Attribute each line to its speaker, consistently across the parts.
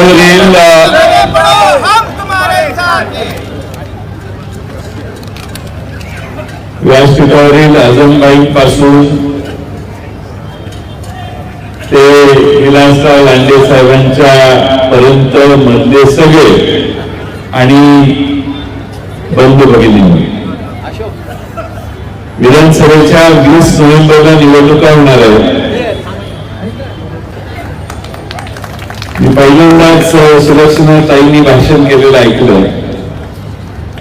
Speaker 1: व्यासपीठावरील व्यासपीठावरील अजमबाईंपासून ते विलासराव लांडे साहेबांच्या पर्यंत मधले सगळे आणि बंधू भगिनी. विधानसभेच्या वीस नोव्हेंबरला निवडणुका होणार आहेत मी पहिल्यांदाच सुलक्षणा ताईंनी भाषण केलेलं ऐकलं.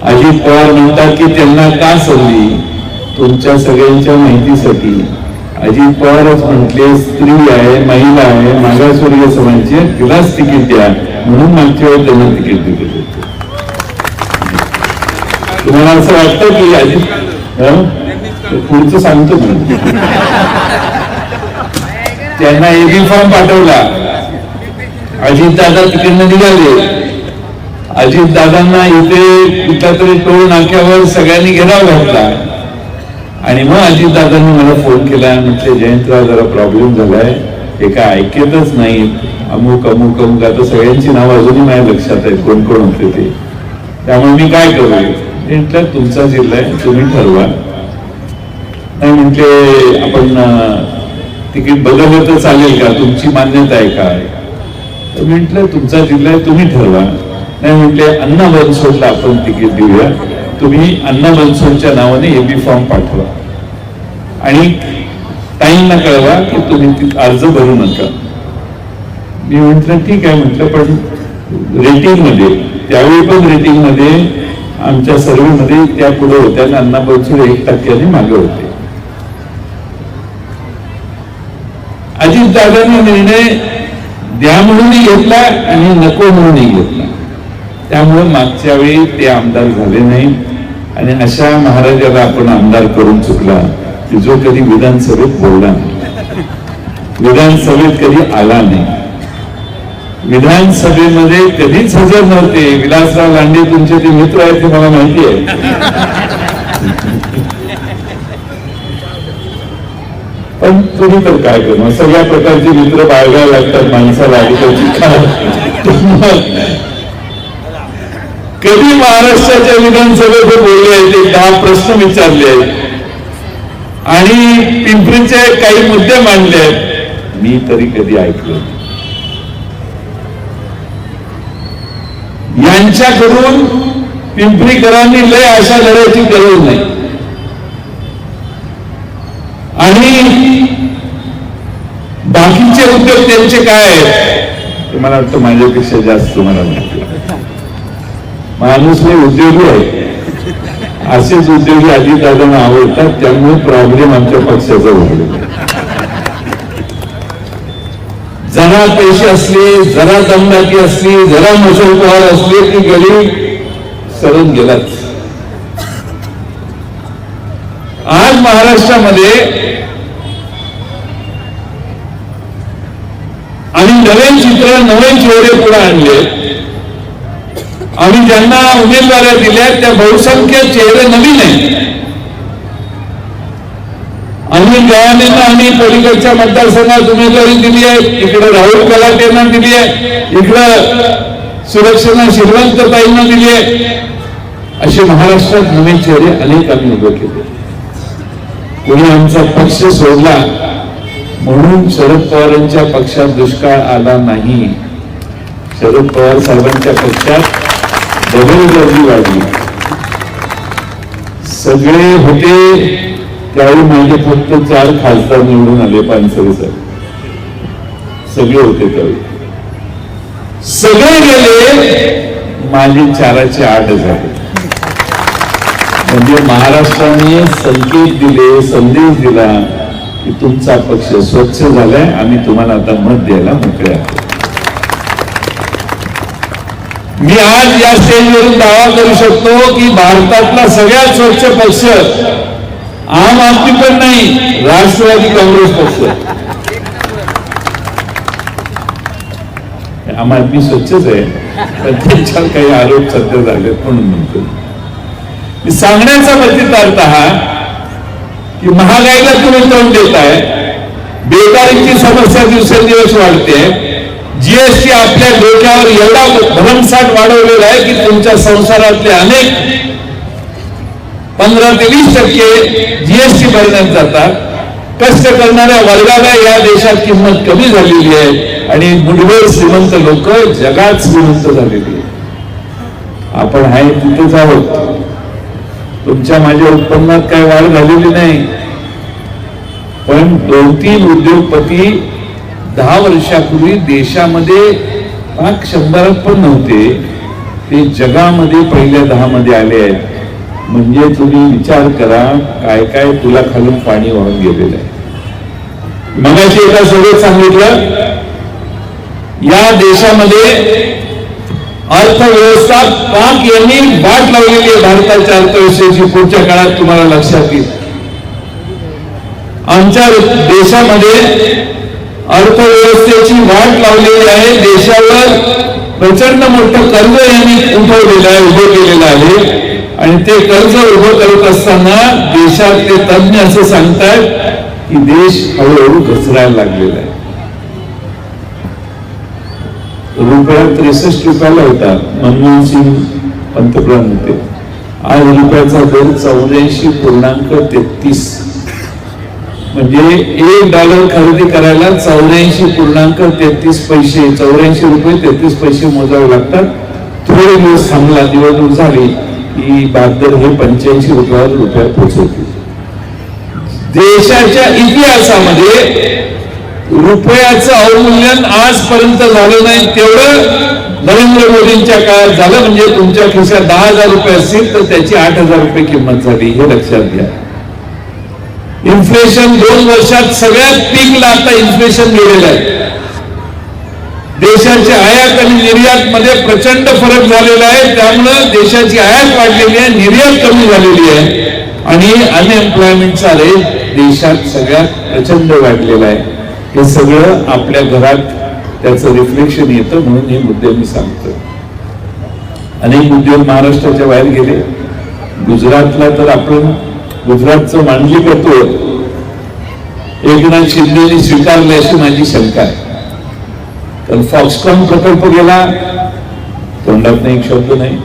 Speaker 1: अजित पवार म्हणतात की त्यांना का संधी तुमच्या सगळ्यांच्या माहितीसाठी. अजित पवारच म्हटले स्त्री आहे महिला आहे मागासवर्गीय समाजाची तिलाच तिकीट द्या. म्हणून मागच्या वेळेस त्यांना तिकीट दिले तुम्हाला असं वाटतं की अजित पुढचं सांगतो मी. त्यांना एबी फॉर्म पाठवला. अजित दादा तिकडनं निघाले. अजितदादांना इथे कुठल्या तरी टोल नाक्यावर सगळ्यांनी घेराव घातला. आणि मग अजितदादांनी मला फोन केला म्हटले जयंतराव जरा प्रॉब्लेम झालाय. हे काय ऐकतच नाही अमुक अमुक अमुक. आता सगळ्यांची नावं अजूनही माझ्या लक्षात आहेत. कोण कोण होते ते? त्यामुळे मी काय करू? म्हटलं तुमचा जिल्हा आहे. तुम्ही ठरवा. नाही म्हटले आपण तिकीट बदललं तर चालेल का? तुमची मान्यता आहे काय म्हटलं तुमचा जिल्हा आहे तुम्ही ठरवा. नाही म्हटले अण्णा बनसोडला आपण तिकीट देऊया. तुम्ही अण्णा बनसोडच्या नावाने एबी फॉर्म पाठवा. आणि ताईंना कळवा की तुम्ही अर्ज भरू नका. मी म्हटलं ठीक आहे म्हटलं पण रेटिंगमध्ये त्यावेळी पण रेटिंगमध्ये आमच्या सर्वेमध्ये त्या पुढे होत्या आणि अण्णा बनसोड एक टक्क्याने मागे होते. अजित दादांनी निर्णय द्या म्हणूनही घेतला आणि नको म्हणूनही घेतला. त्यामुळे मागच्या वेळी ते आमदार झाले नाही. आणि अशा महाराजाला आपण आमदार करून चुकला की जो कधी विधानसभेत बोलला नाही. विधानसभेत कधी आला नाही. विधानसभेमध्ये कधीच हजर नव्हते. विलासराव लांडे तुमचे ते मित्र आहेत ते मला माहिती आहे. पण तुम्ही तर काय करणार सगळ्या प्रकारचे मित्र बाळगायला लागतात माणसाला कधी महाराष्ट्राच्या विधानसभेत बोलले आहेत? एक दहा प्रश्न विचारले आहेत. आणि पिंपरीचे काही मुद्दे मांडले आहेत. मी तरी कधी ऐकलो यांच्याकडून पिंपरीकरांनी लय आशा लढायची गरज नाही. आणि बाकीचे उद्योग त्यांचे काय ते मला वाटतं माझ्यापेक्षा जास्त तुम्हाला माणूस हे उद्योगी आहे. असेच उद्योगी अजितदादांना आवडतात त्यामुळे प्रॉब्लेम आमच्या पक्षाचा उघडला जरा पैसे असले जरा दमदाटी असली जरा मुसलमान असले की गरीब सरून गेलाच. आज महाराष्ट्रामध्ये आणि नवीन चित्र नवीन चेहरे पुढे आणले. आम्ही ज्यांना उमेदवाऱ्या दिल्या त्या बहुसंख्य चेहरे नवीन आहेत. आम्ही गव्हाणेंना आम्ही पलीकडच्या मतदारसंघात उमेदवारी दिली आहे. इकडे राहुल कलाट यांना दिली आहे. इकडं सुरक्षेना श्रीमंत ताईंना दिली आहे. असे महाराष्ट्रात नवीन चेहरे अनेक आम्ही उभे केले. कोणी आमचा पक्ष सोडला म्हणून शरद पवारांच्या पक्षात दुष्काळ आला नाही. शरद पवार साहेबांच्या पक्षात डबल गर्दी वाढली. सगळे होते त्यावेळी माझे फक्त चार खासदार निवडून आले पानसरे साहेब. सगळे होते त्यावेळी. सगळे गेले माझे चाराचे आठ झाले म्हणजे महाराष्ट्राने संकेत दिले संदेश दिला की तुमचा पक्ष स्वच्छ झालाय. आम्ही तुम्हाला आता मत द्यायला मोकळे मी आज या स्टेजवरून दावा करू शकतो की भारतातला सगळ्यात स्वच्छ पक्ष आम आदमी पण नाही राष्ट्रवादी काँग्रेस पक्ष. आम आदमी स्वच्छच आहे. पण त्यांच्यावर काही आरोप सध्या झालेत म्हणून म्हणतो. सांगण्याचा अर्थ हा की महागाईला तुम्ही तोंड देताय बेकारीची समस्या दिवसेंदिवस वाढते जीएसटी आपल्या डोक्यावर एवढा भरमसाठ वाढवलेला आहे की तुमच्या संसारातले अनेक पंधरा ते वीस टक्के जीएसटी भरण्यात जातात. कष्ट करणाऱ्या वर्गाला या देशात किंमत कमी झालेली आहे आणि मुठभर श्रीमंत लोक जगात श्रीमंत झालेली आहे आपण आहे तिथेच आहोत. तुमच्या माझ्या उत्पन्नात काय वाढ झालेली नाही. पण दोन तीन उद्योगपती दहा वर्षापूर्वी देशामध्ये पाक शंभरात पण नव्हते. ते जगामध्ये पहिल्या दहा मध्ये आले आहेत. म्हणजे तुम्ही विचार करा काय काय तुला खालून पाणी वाहून गेलेलं आहे. मगाशी एका सोबत सांगितलं या देशामध्ये अर्थव्यवस्था पाक यांनी वाट लावलेली आहे भारताच्या अर्थव्यवस्थेची. पुढच्या काळात तुम्हाला लक्षात येईल. आमच्या देशामध्ये अर्थव्यवस्थेची वाट लावलेली आहे. देशावर प्रचंड मोठं कर्ज यांनी उठवलेलं आहे उभं केलेलं आहे. आणि ते कर्ज उभं करत असताना देशातले तज्ञ असं सांगतात की देश हळूहळू घसरायला लागलेला आहे. रुपया त्रेसष्ट रुपयाला होता. मनमोहन सिंग पंतप्रधान होते. आज रुपयाचा दर चौऱ्याऐंशी पूर्णांक तेहतीस. म्हणजे एक डॉलर खरेदी करायला चौऱ्याऐंशी पूर्णांक तेहतीस पैसे चौऱ्याऐंशी रुपये तेहतीस पैसे मोजावे लागतात. थोडे दिवस थांबला निवडणूक झाली की बागदर हे पंच्याऐंशी रुपयावर रुपया पोहोचवते देशाच्या इतिहासामध्ये रुपयाचं अवमूल्यन आजपर्यंत झालं नाही. तेवढं नरेंद्र मोदींच्या काळात झालं म्हणजे तुमच्या खिशात दहा हजार रुपये असतील तर त्याची आठ हजार रुपये किंमत झाली. हे लक्षात घ्या. इन्फ्लेशन दोन वर्षात सगळ्यात पीकला आता इन्फ्लेशन गेलेलं आहे. देशाची आयात आणि निर्यात मध्ये प्रचंड फरक झालेला आहे. त्यामुळं देशाची आयात वाढलेली आहे निर्यात कमी झालेली आहे. आणि अनएम्प्लॉयमेंटचा रेट देशात सगळ्यात प्रचंड वाढलेला आहे. हे सगळं आपल्या घरात त्याचं रिफ्लेक्शन येतं म्हणून हे मुद्दे मी सांगतो अनेक उद्योग महाराष्ट्राच्या बाहेर गेले. गुजरातला तर आपण गुजरातचं मांडली करतो एकनाथ शिंदेनी स्वीकारले अशी माझी शंका आहे. कारण फॉक्सकॉन प्रकल्प गेला तोंडात एक शब्द नाही.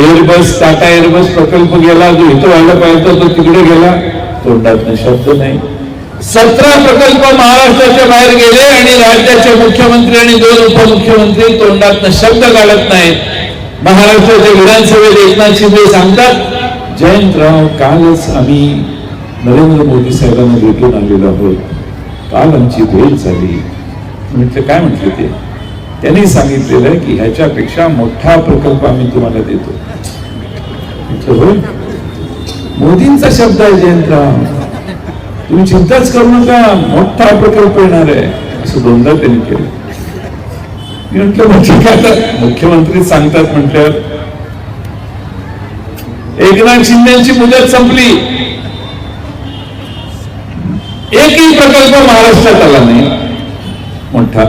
Speaker 1: एअरबस टाटा एअरबस प्रकल्प गेला जो इथं व्हायला पाहिजे तो तिकडे गेला तोंडात शब्द नाही. सतरा प्रकल्प महाराष्ट्राच्या बाहेर गेले आणि राज्याचे मुख्यमंत्री आणि दोन उपमुख्यमंत्री तोंडात शब्द काढत नाहीत. महाराष्ट्राच्या विधानसभेत एकनाथ शिंदे सांगतात जयंतराव कालच आम्ही नरेंद्र मोदी साहेबांना भेटून आलेलो आहोत. काल आमची भेट झाली. म्हटलं काय म्हटले ते? त्यांनी सांगितलेलं की ह्याच्यापेक्षा मोठा प्रकल्प आम्ही तुम्हाला देतो. म्हटलं, होय. मोदींचा शब्द आहे जयंतराव. तुम्ही चिंताच करू नका मोठा प्रकल्प येणार आहे. असं दोनदा त्यांनी केलं. मी म्हटलं म्हणजे काय आता मुख्यमंत्री सांगतात म्हटल्यावर एकनाथ शिंदेची मुदत संपली. एकही प्रकल्प महाराष्ट्रात आला नाही. मोठा.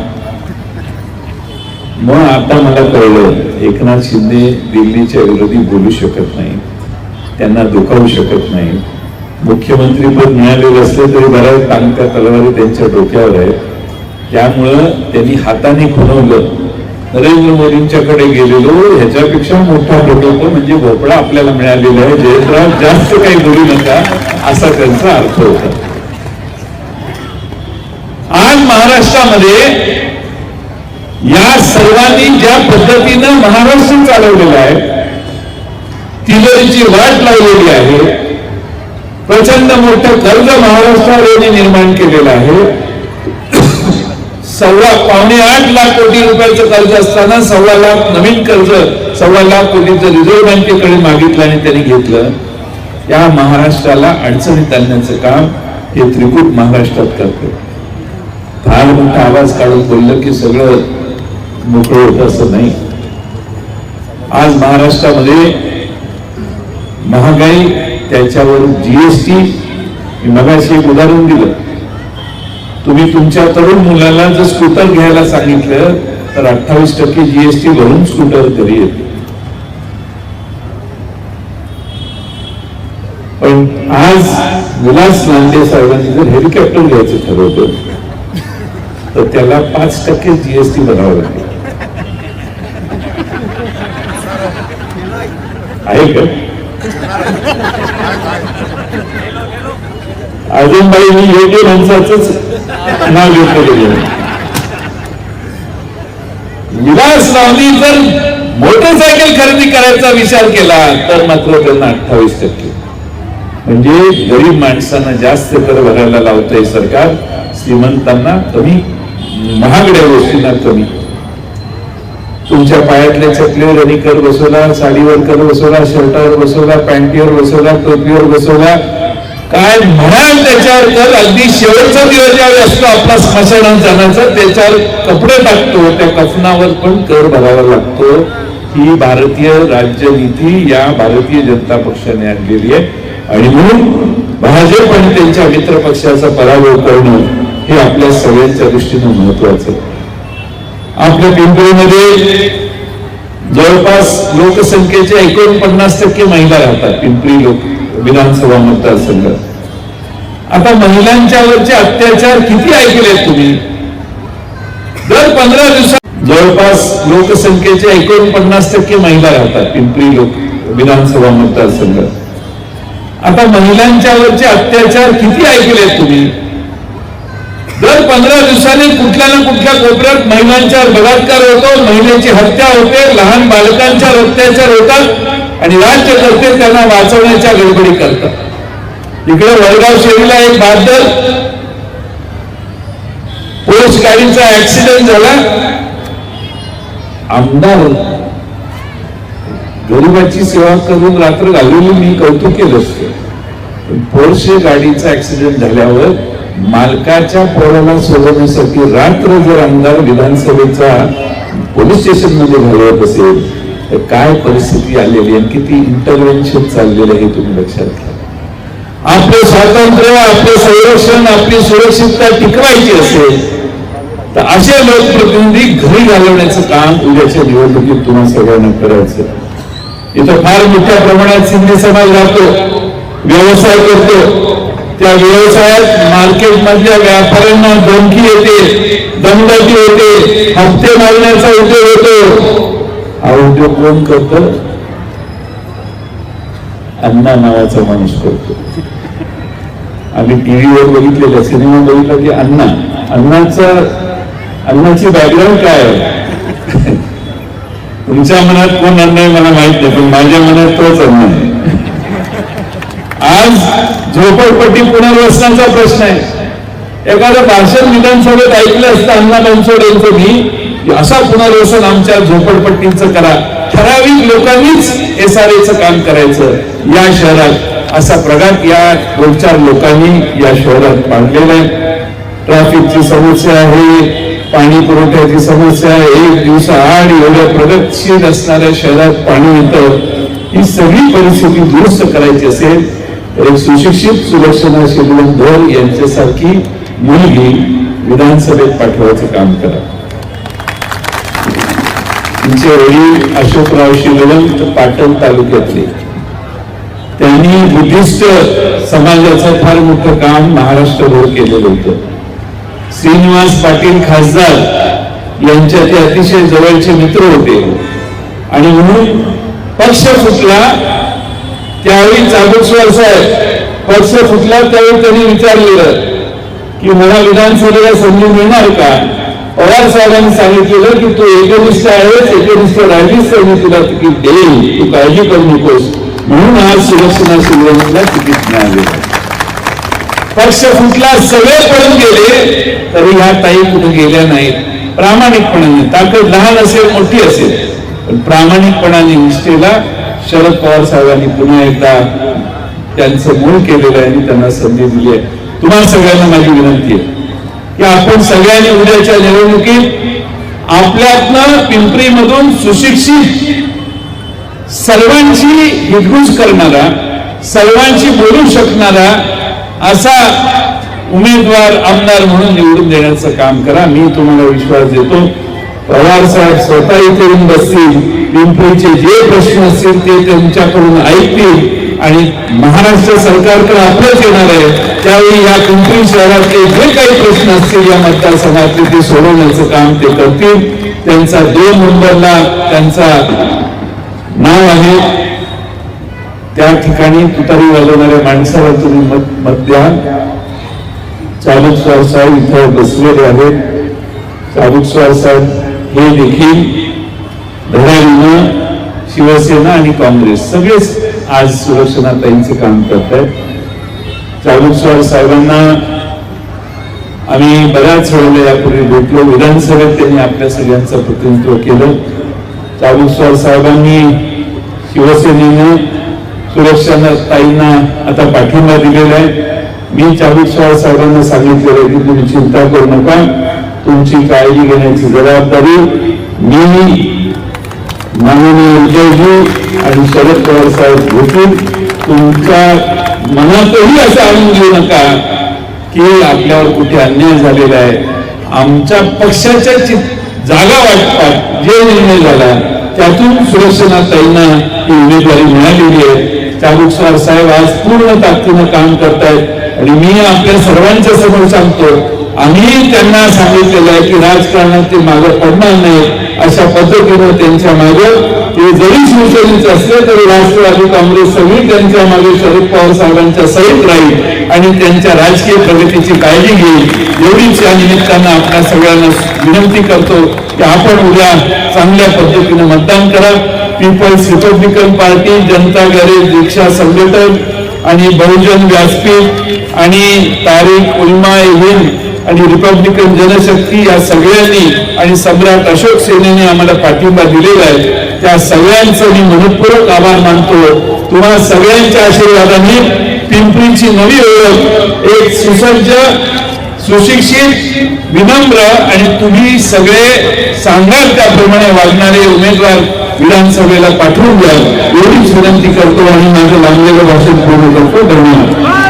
Speaker 1: मग आता मला कळलं एकनाथ शिंदे दिल्लीच्या विरोधी बोलू शकत नाही त्यांना दुखावू शकत नाही मुख्यमंत्री पद मिळालेले असले तरी बऱ्याच टांगत्या तलवारी त्यांच्या डोक्यावर आहेत. त्यामुळं त्यांनी हाताने खुणवलं. नरेंद्र मोदींच्याकडे गेलेलो ह्याच्यापेक्षा मोठा प्रकल्प म्हणजे भोपळा आपल्याला मिळालेला आहे. जयंतराव जास्त काही बोलू नका असा त्यांचा अर्थ होता. आज महाराष्ट्रामध्ये या सर्वांनी ज्या पद्धतीनं महाराष्ट्र चालवलेला आहे तिजोरीची वाट लावलेली आहे प्रचंड मोठं कर्ज महाराष्ट्रावर यांनी निर्माण केलेलं आहे. सव्वा पावणे आठ लाख कोटी रुपयाचं कर्ज असताना सव्वा लाख नवीन कर्ज सव्वा लाख कोटीचं रिझर्व्ह बँकेकडे मागितलं आणि त्यांनी घेतलं. या महाराष्ट्राला अडचणीत आणण्याचं काम हे त्रिकूट महाराष्ट्रात करतो. फार मोठा आवाज काढून बोललं की सगळं मोकळं होत असं नाही. आज महाराष्ट्रामध्ये महागाई त्याच्यावर जीएसटी मगाशी एक उदाहरण दिलं. तुम्ही तुमच्या तरुण मुलाला जर स्कूटर घ्यायला सांगितलं तर अठ्ठावीस टक्के जीएसटी भरून स्कूटर घरी येते. पण आज विलास लांडे साहेबांनी जर हेलिकॉप्टर घ्यायचं ठरवलं तर त्याला पाच टक्के जीएसटी भरावं लागेल. आहे का? अजून बाई मी योग्य माणसाचंच नाव घेतलं गेलं. विलास लावणी जर मोटरसायकल खरेदी करायचा विचार केला तर मात्र त्यांना अठ्ठावीस टक्के. म्हणजे गरीब माणसांना जास्त कर भरायला लावतंय सरकार श्रीमंतांना कमी महागड्या गोष्टींना कमी. तुमच्या पायातल्या चकलीवर आणि कर बसवला साडीवर कर बसवला शर्टावर बसवला पॅन्टीवर बसवला टोपीवर बसवला काय म्हणाल त्याच्यावर तर अगदी शेवटचा दिवस ज्यावेळी असतो आपला स्मशानात जाण्याचा त्याच्यावर कपडे टाकतो त्या कफनावर पण कर भरावा लागतो. ही भारतीय राज्यनीती या भारतीय जनता पक्षाने आणलेली आहे. आणि म्हणून भाजप आणि त्यांच्या मित्र पक्षाचा पराभव करणं हे आपल्या सगळ्यांच्या दृष्टीनं महत्वाचं आपल्या पिंपरीमध्ये जवळपास लोकसंख्येच्या एकोणपन्नास टक्के महिला राहतात पिंपरी लोक. विधानसभा मतदारसंघ. आता महिलांच्यावरचे अत्याचार किती ऐकलेत तुम्ही? दर पंधरा दिवसात जवळपास लोकसंख्येच्या एकोणपन्नास टक्के महिला राहतात पिंपरी लोक विधानसभा मतदारसंघ. आता महिलांच्यावरचे अत्याचार किती ऐकलेत तुम्ही? दर पंधरा दिवसांनी कुठल्या ना कुठल्या कोपऱ्यात महिलांच्यावर बलात्कार होतो महिलेची हत्या होते लहान बालकांच्यावर अत्याचार होतात. आणि राज्यकर्ते त्यांना वाचवण्याच्या गडबडी करतात. इकडे वडगाव शेरीला एक बहादर पोलीस गाडीचा ऍक्सिडेंट झाला. आमदार गरीबाची सेवा करून रात्र घालवली मी कौतुक केलं असतं. पण पोर्शे गाडीचा ऍक्सिडेंट झाल्यावर मालकाच्या पोराला सोडवण्यासाठी रात्र जर आमदार विधानसभेचा पोलीस स्टेशनमध्ये घालवत असेल काय परिस्थिती आलेली आहे? किती इंटरव्हेन्शन चाललेलं आहे हे तुम्ही लक्षात घ्या. आपलं स्वातंत्र्य आपलं संरक्षण आपली सुरक्षितता टिकवायची असेल तर असे लोकप्रतिनिधी घरी घालवण्याचं काम उद्याच्या निवडणुकीत तुम्हा सगळ्यांना करायचं इथं फार मोठ्या प्रमाणात सिंधी समाज राहतो व्यवसाय करतो. त्या व्यवसायात मार्केट मधल्या व्यापाऱ्यांना धमकी येते दमदाटी होते हप्ते मारण्याचा उद्योग होतो. हा उद्योग कोण करत अण्णा नावाचा माणूस करतो. आम्ही टीव्हीवर बघितलेल्या सिनेमा बघितला की अण्णा. अण्णाचा अण्णाची बॅकग्राऊंड काय आहे? तुमच्या मनात कोण अण्णा आहे मला माहीत नाही पण माझ्या मनात तोच अण्णा आहे. आज झोपडपट्टी पुनर्वसनाचा प्रश्न आहे. एखादं भाषण विधानसभेत ऐकलं असतं अण्णा बनसोड यांचं मी असा पुनर्वसन आमच्या झोपडपट्टीचं करा. ठराविक लोकांनीच एस आर एचं काम करायचं. या शहरात असा प्रघात या दोन चार लोकांनी या शहरात मांडलेला आहे. ट्रॅफिकची समस्या आहे पाणी पुरवठ्याची समस्या आहे. एक दिवसाआड एवढ्या प्रगतशील असणाऱ्या शहरात पाणी येतं. ही सगळी परिस्थिती दुरुस्त करायची असेल तर एक सुशिक्षित सुलक्षणा शिवलन धर यांच्यासारखी मुलगी विधानसभेत पाठवायचं काम करा. त्यांचे वडील अशोकराव शिवलन पाटण तालुक्यातले. त्यांनी बुद्धिस्ट समाजाचं फार मोठं काम महाराष्ट्रभर केलेलं होतं. श्रीनिवास पाटील खासदार यांच्या ते अतिशय जवळचे मित्र होते. आणि म्हणून पक्ष फुटला त्यावेळी चाबुकस्वार साहेब पक्ष फुटला त्यावेळी त्यांनी विचारलेलं की मला विधानसभेला संधी मिळणार का? पवार साहेबांनी सांगितलेलं की तू एकनिष्ठ आहेस एकनिष्ठ राहिलीस तर मी तुला तिकीट देईल. तू काळजी करू नकोस. म्हणून आज शिवसेना शिवसेना तिकीट मिळाले. पक्ष फुटला सगळे पळून गेले. तरी ह्या ताई कुठे गेल्या नाहीत. प्रामाणिकपणाने ताकद लहान असेल मोठी असेल. पण प्रामाणिकपणाने निष्ठेला शरद पवार साहेबांनी पुन्हा एकदा त्यांचं मूळ केलेलं आहे आणि त्यांना संधी दिली आहे. तुम्हाला सगळ्यांना माझी विनंती आहे. की आपण सगळ्यांनी उद्याच्या निवडणुकीत आपल्यातनं पिंपरीमधून सुशिक्षित सर्वांची हितगुज करणारा सर्वांशी बोलू शकणारा असा उमेदवार आमदार म्हणून निवडून देण्याचं काम करा. मी तुम्हाला विश्वास देतो. पवार साहेब स्वतः इथे येऊन बसतील. पिंपरीचे जे प्रश्न असतील ते त्यांच्याकडून ऐकतील. आणि महाराष्ट्र सरकारकडे आपलंच येणार आहे त्यावेळी या पिंपरी शहरातले जे काही प्रश्न असतील या मतदारसंघातले ते सोडवण्याचं काम ते करतील. त्यांचा दोन नंबरला त्यांचा नाव आहे. त्या ठिकाणी तुतारी वाजवणाऱ्या माणसाला तुम्ही मत मत द्या. चालुकस्वार साहेब इथं बसलेले आहेत. चालुकस्वार साहेब हे देखील धडाडीनं शिवसेना आणि काँग्रेस सगळेच आज सुरक्षणाताईंचे काम करत आहेत चालुकस्वार साहेबांना आम्ही बऱ्याच वेळेला यापूर्वी भेटलो. विधानसभेत त्यांनी आपल्या सगळ्यांचं प्रतिनिधित्व केलं. चालुकस्वार साहेबांनी शिवसेनेनं सुरक्षा ताईंना आता पाठिंबा दिलेला आहे. मी चालुकस्वार साहेबांना सांगितलेलं आहे की तुम्ही चिंता करू नका. तुमची काळजी घेण्याची जबाबदारी मी माननीय उद्धवजी आणि शरद पवार साहेब भेटून तुमच्या मनातही असं आणून घेऊ नका की आपल्यावर कुठे अन्याय झालेला आहे. आमच्या पक्षाच्या जागा वाटतात जे निर्णय झाला त्यातून सुरक्षणाताईंना ही उमेदवारी मिळालेली आहे. त्यानुसार साहेब आज पूर्ण ताकदीनं काम करतायत आणि मी आपल्या सर्वांच्या समोर सांगतो आम्ही त्यांना सांगितलेलं आहे की राजकारणात ते मागं पडणार नाही अशा पद्धतीनं त्यांच्या मागे ते जरी शिवसेनेचे असले तरी राष्ट्रवादी काँग्रेस सगळी त्यांच्या मागे शरद पवार साहेबांच्या सहित राहील आणि त्यांच्या राजकीय प्रगतीची काळजी घेईल. एवढीच या निमित्तानं आपल्या सगळ्यांना विनंती करतो की आपण उद्या चांगल्या पद्धतीनं मतदान करा. पीपल्स रिपब्लिकन पार्टी जनता गॅरेज दीक्षा संघटन आणि बहुजन व्यासपीठ आणि तारीख उलमा हिंद आणि रिपब्लिकन जनशक्ती या सगळ्यांनी आणि सम्राट अशोक सेनेने आम्हाला पाठिंबा दिलेला आहे. त्या सगळ्यांचं मी मनपूर्वक आभार मानतो. तुम्हा सगळ्यांच्या आशीर्वादाने पिंपरीची नवी ओळख एक सुसज्ज सुशिक्षित विनम्र आणि तुम्ही सगळे सांगाल त्याप्रमाणे वागणारे उमेदवार विधानसभेला पाठवून द्या. एवढीच विनंती करतो आणि माझं लांबलेलं भाषण पूर्ण करतो. धन्यवाद.